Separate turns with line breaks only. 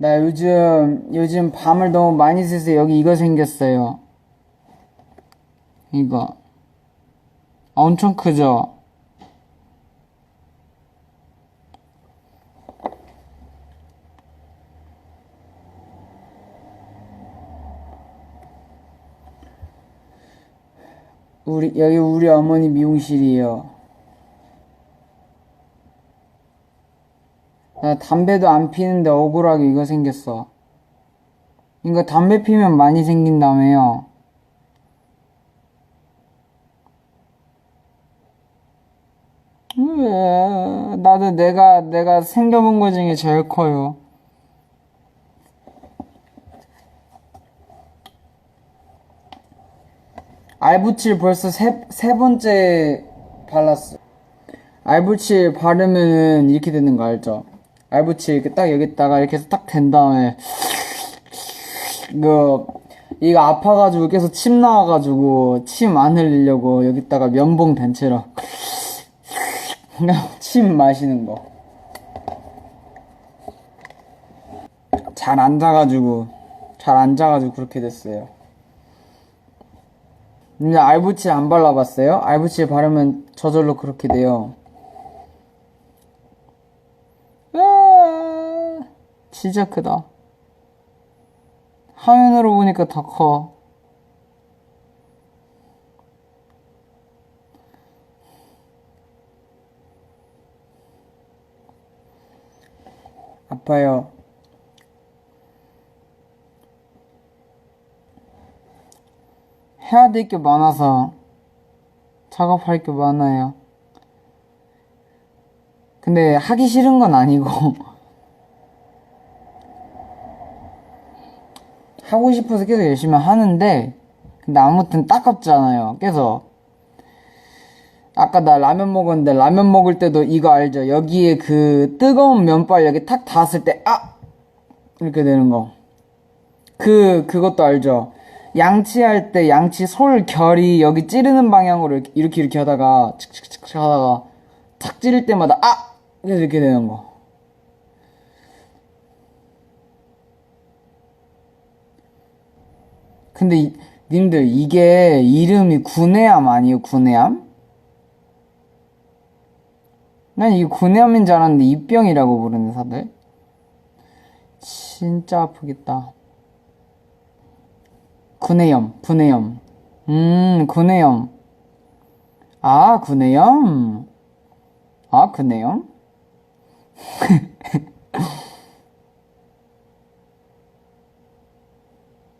나 요즘, 요즘 밤을 너무 많이 새서 여기 이거 생겼어요. 이거. 엄청 크죠? 우리, 여기 우리 어머니 미용실이에요. 나 담배도 안 피는데 억울하게 이거 생겼어. 이거 담배 피면 많이 생긴다며요. 왜? 나도 내가, 내가 생겨본 것 중에 제일 커요. 알부칠 벌써 세, 세 번째 발랐어. 알부칠 바르면 이렇게 되는 거 알죠? 알부칠 이렇게 딱 여기다가 이렇게 해서 딱 된 다음에 이거 이거 아파가지고 계속 침 나와가지고 침 안 흘리려고 여기다가 면봉 댄 채로 침 마시는 거. 잘 앉아가지고 잘 앉아가지고 그렇게 됐어요. 근데 알부칠 안 발라봤어요? 알부칠 바르면 저절로 그렇게 돼요. 아, 진짜 크다. 화면으로 보니까 더 커. 아파요. 해야 될 게 많아서 작업할 게 많아요. 근데 하기 싫은 건 아니고 하고 싶어서 계속 열심히 하는데 근데 아무튼 따갑잖아요. 계속 아까 나 라면 먹었는데 라면 먹을 때도 이거 알죠? 여기에 그 뜨거운 면발 여기 탁 닿았을 때 아! 이렇게 되는 거. 그 그것도 알죠? 양치할 때 양치 솔 결이 여기 찌르는 방향으로 이렇게 이렇게, 이렇게 하다가 칙칙칙 하다가 탁 찌를 때마다 아! 이렇게 되는 거. 근데 이- 님들 이게 이름이 구내암 아니에요? 구내암? 난 이게 구내암인 줄 알았는데 입병이라고 부르는 사들. 진짜 아프겠다. 구내염, 구내염. 음, 구내염. 아, 구내염. 아, 구내염?